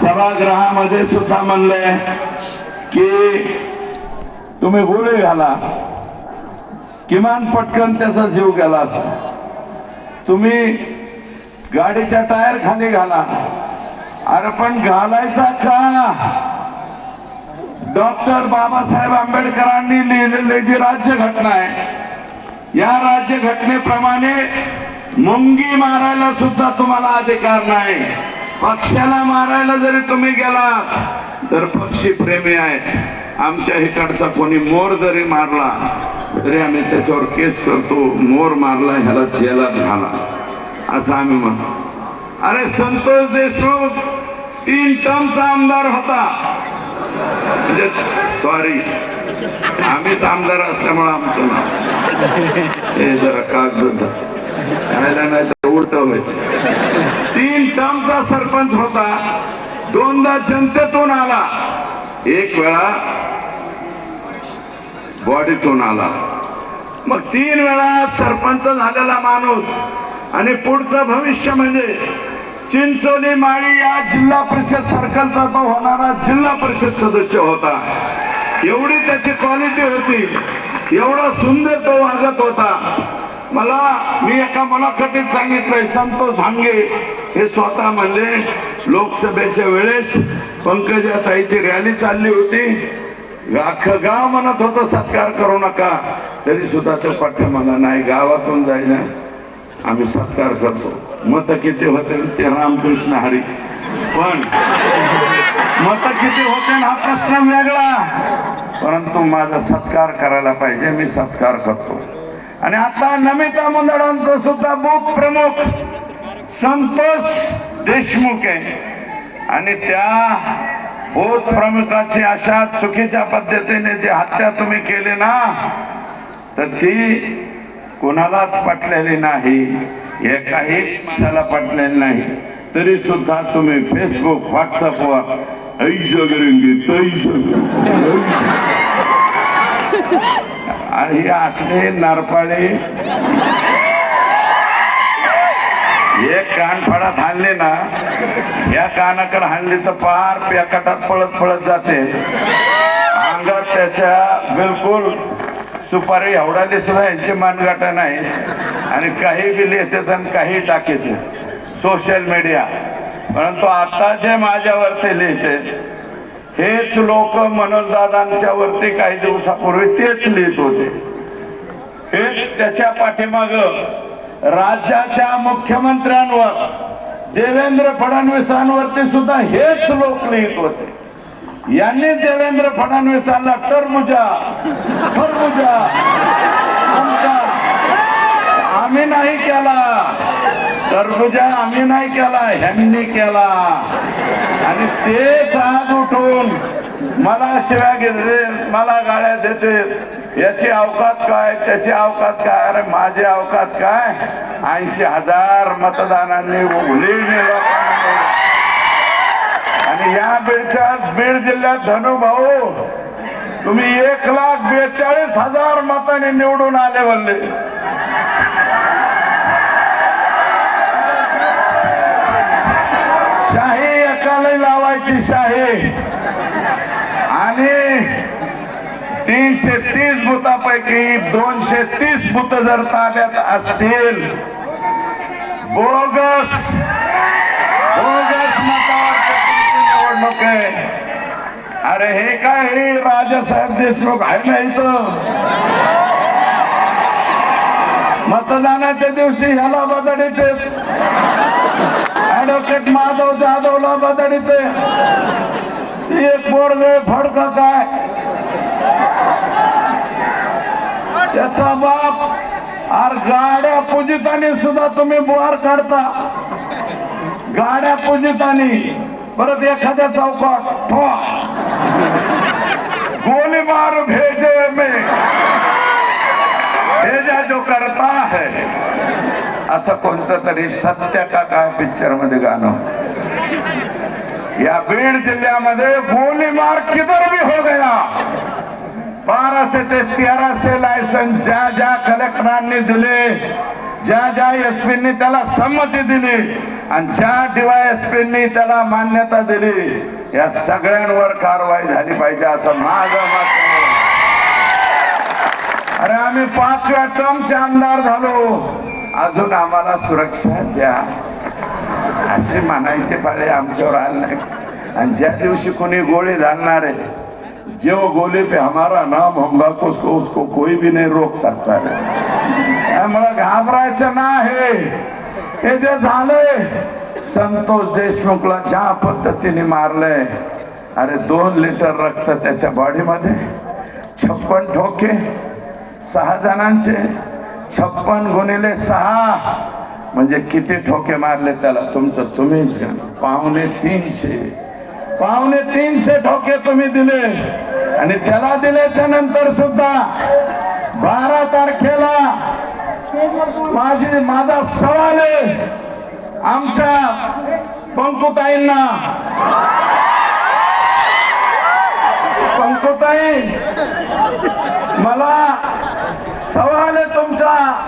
सभागृहामध्ये सुद्धा म्हणलंय की तुम्ही गोळी घाला. किमान पटकन त्याचा जीव गेला असा तुम्ही गाडीच्या टायर खाली घाला. अरे पण घालायचा का? डॉक्टर बाबासाहेब आंबेडकरांनी लिहिलेली जी राज्यघटना आहे या राज्यघटनेप्रमाणे मुंगी मारायला सुद्धा तुम्हाला अधिकार नाही. पक्षाला मारायला जरी तुम्ही गेला तर पक्षी प्रेमी आहेत आमच्या इकडचा कोणी मोर जरी मारला तरी आम्ही त्याच्यावर केस करतो मोर मारला ह्याला जेलात घाला. असं आम्ही म्हणतो. अरे संतोष देशमुख तीन टर्मचा आमदार होता. म्हणजे सॉरी आम्हीच आमदार असल्यामुळे आमचं नाव. हे जरा कागद नाही तर उलट होईल. तीन टर्मचा सरपंच होता. दोनदा जनतेतून आला. एक वेळा बॉडीतून आला. मग तीन वेळा सरपंच झालेला माणूस. आणि पुढचं भविष्य म्हणजे चिंचोली माळी या जिल्हा परिषद सर्कलचा तो होणारा जिल्हा परिषद सदस्य होता. एवढी त्याची क्वालिटी होती. एवढा सुंदर तो वागत होता. मला मी एका मुलाखतीत सांगितलंय संतोष हांगे. हे स्वतः म्हणले लोकसभेच्या वेळेस पंकजा ताईची रॅली चालली होती. अख्खं गाव म्हणत होतं सत्कार करू नका. तरी सुद्धा तो म्हणा नाही गावातून जायला आम्ही सत्कार करतो. मत किती होते ते रामकृष्ण हरी. पण मत किती होते हा प्रश्न वेगळा. परंतु माझा सत्कार करायला पाहिजे मी सत्कार करतो. आणि आता नमिता मुंदडांचं सुद्धा बूथ प्रमुख संतोष देशमुख आहे. आणि त्या बूथ प्रमुखाची अशा चुकीच्या पद्धतीने जी हत्या तुम्ही केली ना तर ती कोणालाच पटलेली नाही. हे काही पक्षाला पटलेली नाही. तरी सुद्धा तुम्ही फेसबुक व्हॉट्सअपवर ऐश करून तैसं आणि हे असले नारपाळे. हे कानफडात हाणले ना या कानाकडे हाणली तर पार प्याकाटात पळत पळत जाते. अंगात त्याच्या बिलकुल सुपारी एवढाली सुद्धा यांची मानगाटा नाही. आणि काही बी येतात आणि काही टाकते. Social media. परंतु आता जे माझ्यावरती लिहिते. हेच लोक मनोजदादांच्या वरती काही दिवसापूर्वी तेच लिहित होते. हेच त्याच्या पाठीमाग राज्याच्या मुख्यमंत्र्यांवर देवेंद्र फडणवीसांवरती सुद्धा हेच लोक लिहित होते. यांनी देवेंद्र फडणवीसांना टरमुजा खरमुजा आमचा आम्ही नाही केला. टरबुजा आम्ही नाही केला ह्यांनी केला. आणि तेच आज उठून मला शिव्या घेते मला गाड्या देते. याची अवकात काय? त्याची अवकात काय? अरे माझे अवकात काय? ऐंशी हजार मतदानांनी आणि या बीडच्या बीड जिल्ह्यात धनुभाऊ तुम्ही एक लाख बेचाळीस हजार मताने निवडून आले म्हणले. शाही एकाला लावायची शाही. आणि तीनशे तीस बुथापैकी दोनशे तीस बुथ जर ताब्यात असतील बोगस बोगस निवडणूक. आहे अरे हे काय हे राजासाहेब देशमुख आहे ना इथं? मतदानाच्या दिवशी ह्याला बदडीत ऍडव्होकेट माधव जाधव बाबा तरी ते एक बोर्ड फडका काय? त्याचा बाप आर गाड्या पूजितानी सुद्धा तुम्ही बुहार काढता. गाड्या पूजितानी. परत एखाद्या चौकात ठो गोली मार भेजे मे. भेजा जो करता है. असं कोणतं तरी सत्य का काय पिक्चरमध्ये गाणं होतं. या बीड जिल्ह्यामध्ये गोली मार किधर भी हो गया. बाराशे ते तेराशे लायसन ज्या ज्या कलेक्टरांनी दिले ज्या ज्या एसपींनी त्याला संमती दिली आणि ज्या डीवायएसपींनी त्याला मान्यता दिली या सगळ्यांवर कारवाई झाली पाहिजे असं माझं मत अरे आम्ही पाचव्या टर्मचे आमदार झालो. अजून आम्हाला सुरक्षा द्या. असे म्हणायचे पाळे आमच्यावर आले नाही. आणि ज्या दिवशी कोणी गोळी घालणार आहे जो गोली पे हमारा नाम होगा उसको उसको कोई भी नहीं रोक सकता है मला घाबरायचं नाही. हे जे झालंय संतोष देशमुखला ज्या पद्धतीने मारलंय अरे दोन लिटर रक्त त्याच्या बॉडीमध्ये छप्पन ठोके सहा जणांचे छप्पन गुणिले सहा म्हणजे किती ठोके मारले त्याला? तुमचं तुम्हीच पाहुणे तीनशे. पाहुणे तीनशे ठोके तुम्ही दिले. आणि त्याला दिल्याच्या नंतर सुद्धा बारा तारखेला माझी माझा सवाल आहे. आमच्या पंकुताईंना. पंकुताई मला सवाल आहे तुमचा.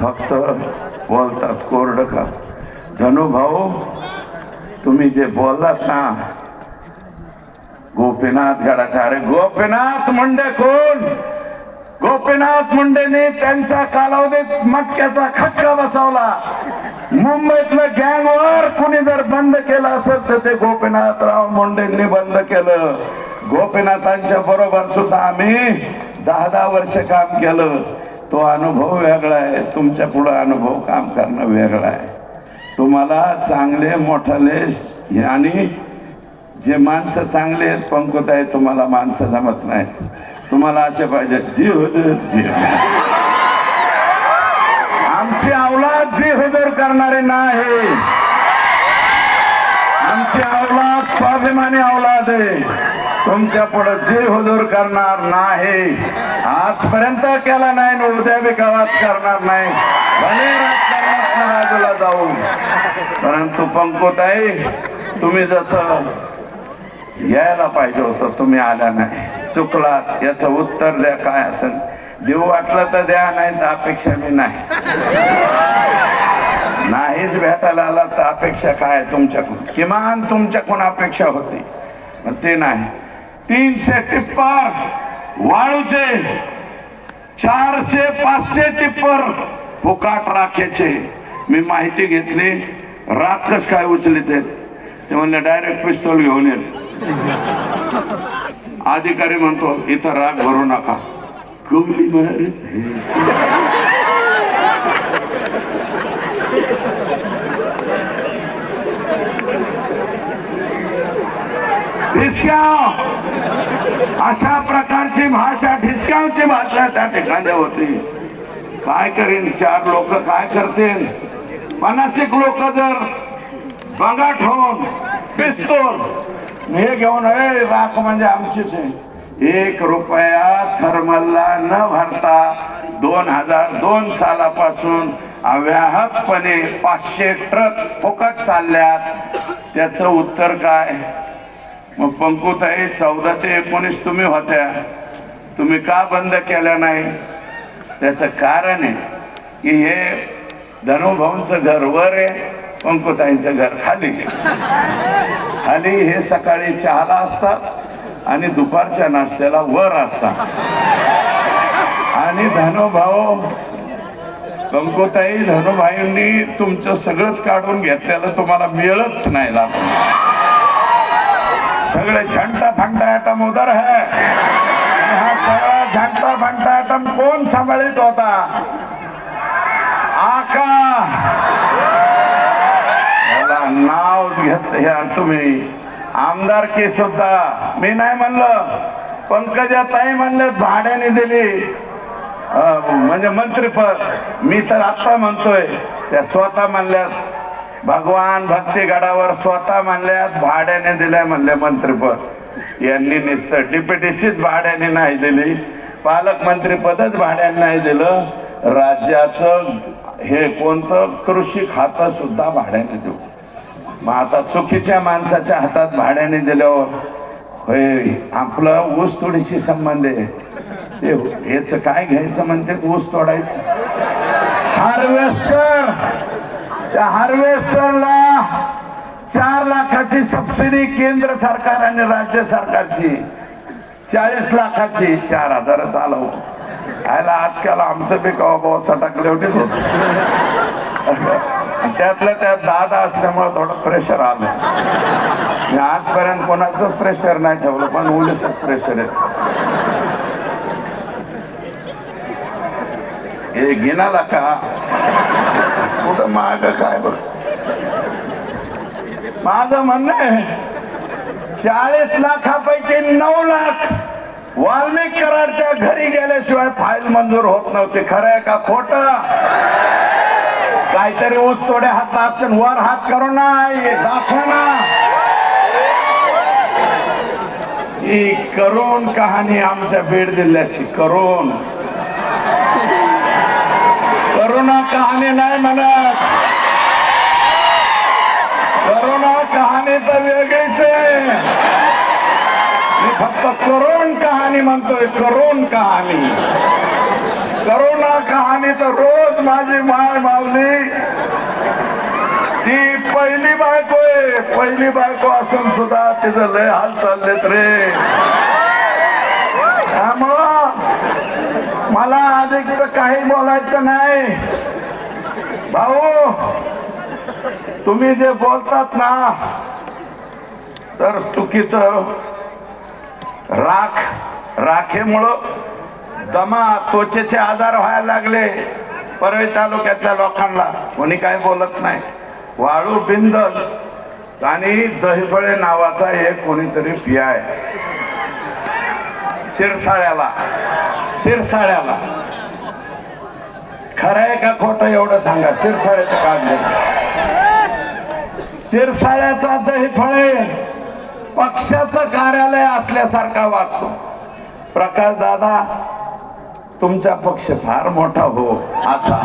फक्त बोलतात कोरड का धनुभाऊ तुम्ही जे बोललात ना गोपीनाथ गडाचा अरे गोपीनाथ मुंडे कोण? गोपीनाथ मुंडेने त्यांच्या कालावधीत मटक्याचा खटका बसवला. मुंबईतलं गँगवर कुणी जर बंद केलं असेल तर ते गोपीनाथराव मुंडेंनी बंद केलं. गोपीनाथांच्या बरोबर सुद्धा आम्ही दहा दहा वर्ष काम केलं. तो अनुभव वेगळा आहे. तुमच्या पुढं अनुभव काम करणं वेगळं आहे. तुम्हाला चांगले मोठाले आणि जे माणसं चांगले आहेत पंकुत आहेत तुम्हाला माणसं जमत नाहीत. तुम्हाला असे पाहिजे जी हुजूर जी आमची अवलाद जी हुजूर करणारे नाही. आमची अवलाद स्वाभिमानी अवलाद आहे. तुमच्यापुढे जे हुजूर करणार नाही. आजपर्यंत केला नाही उद्या बी कवाच करणार नाही. भले राजकारणात बाजूला जाऊ. परंतु पंकुताई तुम्ही जसं यायला पाहिजे होतं तुम्ही आला नाही. चुकलात याचं उत्तर द्या काय असेल. देऊ वाटलं तर द्या नाही तर अपेक्षा मी नाही. नाहीच भेटायला आला तर अपेक्षा काय आहे तुमच्याकडून? किमान तुमच्याकडून अपेक्षा होती. ते नाही. तीनशे टिप्पर वाळूचे चारशे पाचशे टिप्पर फुकाट राखेचे. मी माहिती घेतली राख कस काय उचलित ते म्हणले डायरेक्ट पिस्तोल घेऊन येत अधिकारी म्हणतो इथं राख भरू नका. गोली मार अशा प्रकारची भाषा ढिसक्यावची भाषा त्या ठिकाणी होती. काय करीन? चार लोक काय करतील? पन्नासिक लोक जर बंगाट होऊन पिस्तोल हे घेऊन ए राख म्हणजे आमचीच आहे. एक रुपया थर्मलला न भरता दोन हजार दोन सालापासून अव्याहतपणे पाचशे ट्रक फुकट चालल्यात. त्याचं उत्तर काय? मग पंकुताई चौदा ते एकोणीस तुम्ही होत्या. तुम्ही का बंद केल्या नाही? त्याचं कारण आहे की हे धनुभाऊंचं घर वर आहे पंकुताईंचं घर खाली आहे. खाली हे सकाळी चहाला असतात आणि दुपारच्या नाश्त्याला वर असतात. आणि धनुभाऊ पंकुताई धनुभाईंनी तुमचं सगळंच काढून घेतलेलं तुम्हाला मिळच नाही लागलं सगळे झंटा फंटा आटम उधर है हा सगळा झंटा फंटा आटम कोण सांभाळीत होता? आका. याला नाव घेत ह्या तुम्ही. आमदार की सुद्धा. मी नाही म्हणलं. पंकजा ताई म्हणले भाड्याने दिली. म्हणजे मंत्रीपद. मी तर आता म्हणतोय. त्या स्वतः म्हणल्यात भगवान भक्तीगडावर स्वतः म्हणल्यात भाड्याने दिलंय म्हणले मंत्रीपद. यांनी नुसतं डिप्युटीशीच भाड्याने नाही दिली. पालकमंत्रीपदच भाड्याने नाही दिलं. राज्याचं हे कोणतं कृषी खातं सुद्धा भाड्याने देऊ. मग आता चुकीच्या माणसाच्या हातात भाड्याने दिल्यावर हे आपलं ऊस तोडीशी संबंध आहे. ते याच काय घ्यायचं म्हणते? ऊस तोडायचं. हार्वेस्टर! त्या हार्वेस्टरला चार लाखाची सबसिडी केंद्र सरकार आणि राज्य सरकारची. चाळीस लाखाची. चार हजारच आलं हो. आयला आजकाल आमचं बी कवा बाबा सटाकलेवटीच होत. त्यातल्या त्यात दादा असल्यामुळे थोडं प्रेशर आलं. आजपर्यंत कोणाचंच प्रेशर नाही ठेवलं पण उलस प्रेशर आहे. हे घेणाला का? कुठं माग काय बघ. माझं म्हणणं आहे चाळीस लाखापैकी नऊ लाख वाल्मिक कराडच्या घरी गेल्याशिवाय फाईल मंजूर होत नव्हती. खरं आहे का खोट? काहीतरी ऊस थोडे हात असतील वर हात करू नाही दाखवा ना. ही करून कहाणी आमच्या बीड जिल्ह्याची करून. कहाणी नाही म्हणत. करोना कहाणी तर वेगळीच आहे. मी फक्त करोन कहाणी म्हणतोय करोन कहाणी. करोना कहाणी तर रोज माझी माय मावली ती पहिली बायको आहे. पहिली बायको असून सुद्धा तिचं लय हाल चाललेत रे. त्यामुळं मला अधिकच काही बोलायचं नाही. भाऊ तुम्ही जे बोलतात ना तर चुकीचं. राख राखेमुळं दमा त्वचेचे आजार व्हायला लागले परळी तालुक्यातल्या लोकांना. कोणी काय बोलत नाही. वाळू बिंदल आणि दहिफळे नावाचा एक कोणीतरी पिया आहे. शिरसाळ्याला शिरसाळ्याला. खरं आहे का खोटं एवढं सांगा? शिरसाळ्याचं काढले शिरसाळ्याचा दहीफळे पक्षाचं कार्यालय असल्यासारखा वागतो. प्रकाश दादा तुमचा पक्ष फार मोठा हो असा.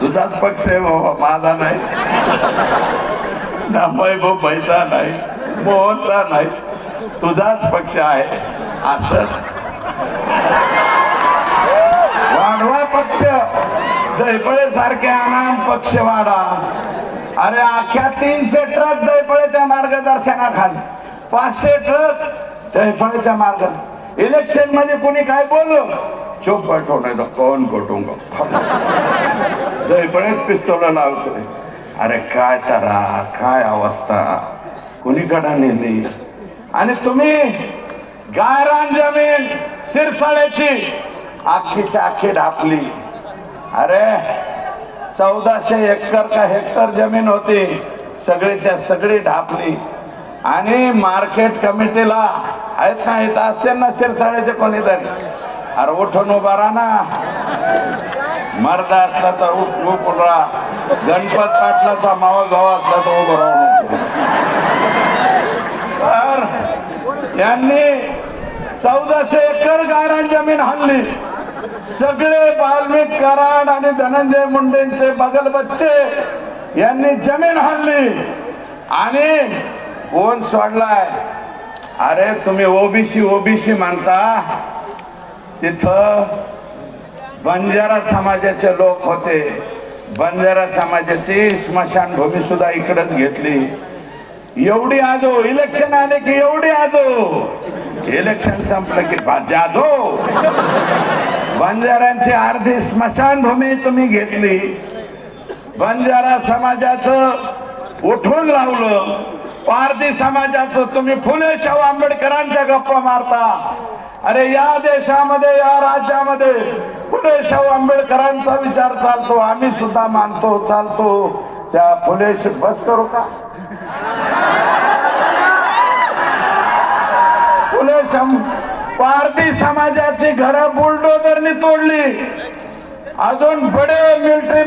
तुझाच पक्ष आहे बाबा माझा नाही. ना बोबाईचा नाही मोहनचा नाही. तुझाच पक्ष आहे असं. पक्ष. दैपळे सारख्या आनाम पक्ष वाढा. अरे अख्ख्या तीनशे ट्रक दैपळेच्या मार्गदर्शनाखाली. पाचशे ट्रक दैपळेच्या मार्ग इलेक्शनमध्ये कोणी काय बोललो? चोप पाठवणार कोण कोटुंग दैपळेच पिस्तोल लावतोय. अरे काय तरा काय अवस्था? कुणीकडे नेली? आणि तुम्ही गायरान जमीन शिरसाळ्याची आखीच्या आखी ढापली. अरे चौदाशे एकर का हेक्टर जमीन होती सगळीच्या सगळी ढापली. आणि मार्केट कमिटीला आहेत ना इथं असते ना शिरसाळ्याचे कोणीतरी. अरे उठून उभा राहा ना. मर्द असला तर उठ उठून राहा. गणपत पाटलाचा मावा गाव असला तर उभं राहणार तर यांनी चौदाशे एकर गायरान जमीन हल्ली सगळे बाल्मिक कराड आणि धनंजय मुंडेंचे बगल बच्चे यांनी जमीन हल्ली आणि कोण सोडलाय. अरे तुम्ही ओबीसी ओबीसी मानता तिथं बंजारा समाजाचे लोक होते. बंजारा समाजाची स्मशानभूमी सुद्धा इकडच घेतली. एवढी आजो इलेक्शन आले की एवढी आजो. इलेक्शन संपलं की जाजो बंजाऱ्यांची अर्धी स्मशानभूमी तुम्ही घेतली. बंजारा समाजाचं उठून लावलं. पारधी समाजाचं तुम्ही फुले शाहू आंबेडकरांच्या गप्पा मारता. अरे या देशामध्ये या राज्यामध्ये फुले शाहू आंबेडकरांचा विचार चालतो. आम्ही सुद्धा मानतो चालतो. त्या फुले बस करू का? फुले शाहू पारधी समाजाची घरं बुलडोजरनी तोडली. अजून बडे मिलिटरी